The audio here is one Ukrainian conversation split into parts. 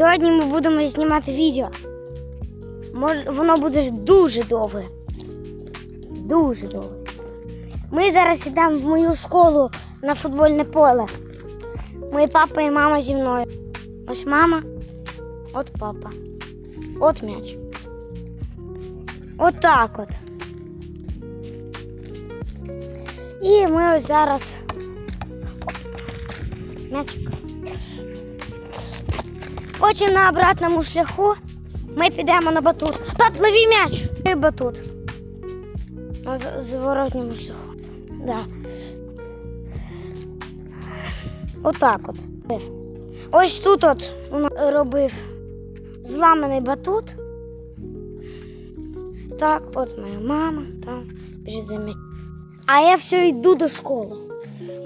Сьогодні ми будемо знімати відео. Воно буде дуже довге. Дуже довге. Ми зараз йдемо в мою школу на футбольне поле. Мої папа і мама зі мною. Ось мама, от папа. От м'яч. От так от. І ми ось зараз. М'ячик. Потім на обратному шляху ми підемо на батут. Пап, лови м'яч! І батут. На зворотньому шляху. Да. Отак от. Ось тут от робив зламаний батут. Так, от моя мама там біжить за мною. А я все йду до школи.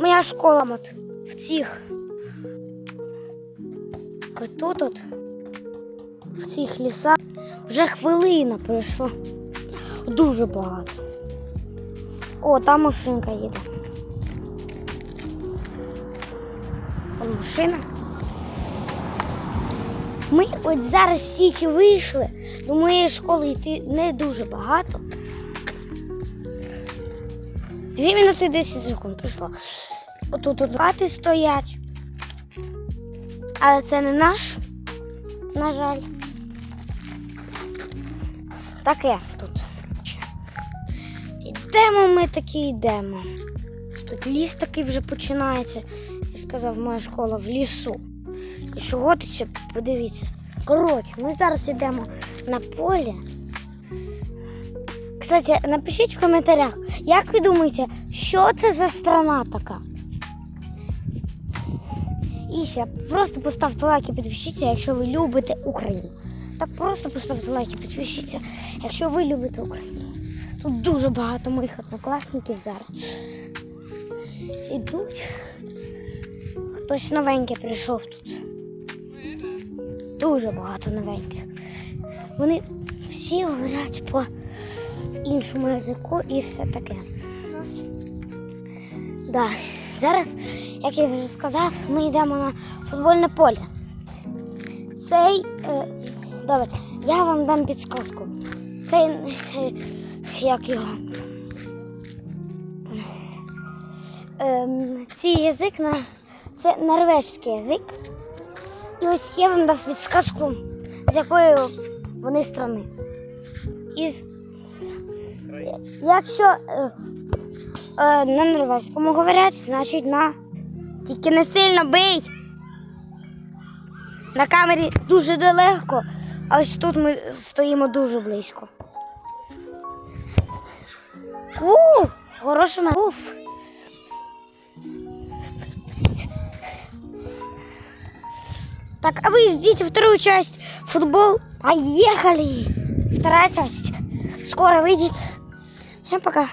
Моя школа от в цих. От тут в цих лісах вже хвилина пройшла. Дуже багато. О, там машинка їде. Вон машина. Ми от зараз тільки вийшли до моєї школи йти не дуже багато. Дві минути 10 секунд пройшло. Отут от хати стоять. Але це не наш, на жаль. Таке тут. Йдемо ми таки йдемо. Тут ліс такий вже починається. Я сказав, моя школа в лісу. І чого ти ще подивіться. Коротше, ми зараз йдемо на поле. Кстати, напишіть в коментарях, як ви думаєте, що це за страна така? І ще просто поставте лайк і підпишіться, якщо ви любите Україну. Так просто поставте лайк і підпишіться, якщо ви любите Україну. Тут дуже багато моїх однокласників зараз. Ідуть. Хтось новенький прийшов тут. Дуже багато новеньких. Вони всі говорять по іншому язику і все таке. Да. Зараз, як я вже сказав, ми йдемо на футбольне поле. Цей. Е, добре, я вам дам підсказку. Цей. Е, як його. Ем, цей язик на. Це норвежський язик. І ось я вам дав підсказку, з якої вони страни. Із... Якщо е, на норвезькому говорять, значить на. Тільки не сильно бий. На камері дуже далеко, а ось тут ми стоїмо дуже близько. У, хороший м'яч. Уф. Так, а вы ждите вторую часть. Футбол. Поехали! Вторая часть. Скоро выйдет. Всем пока.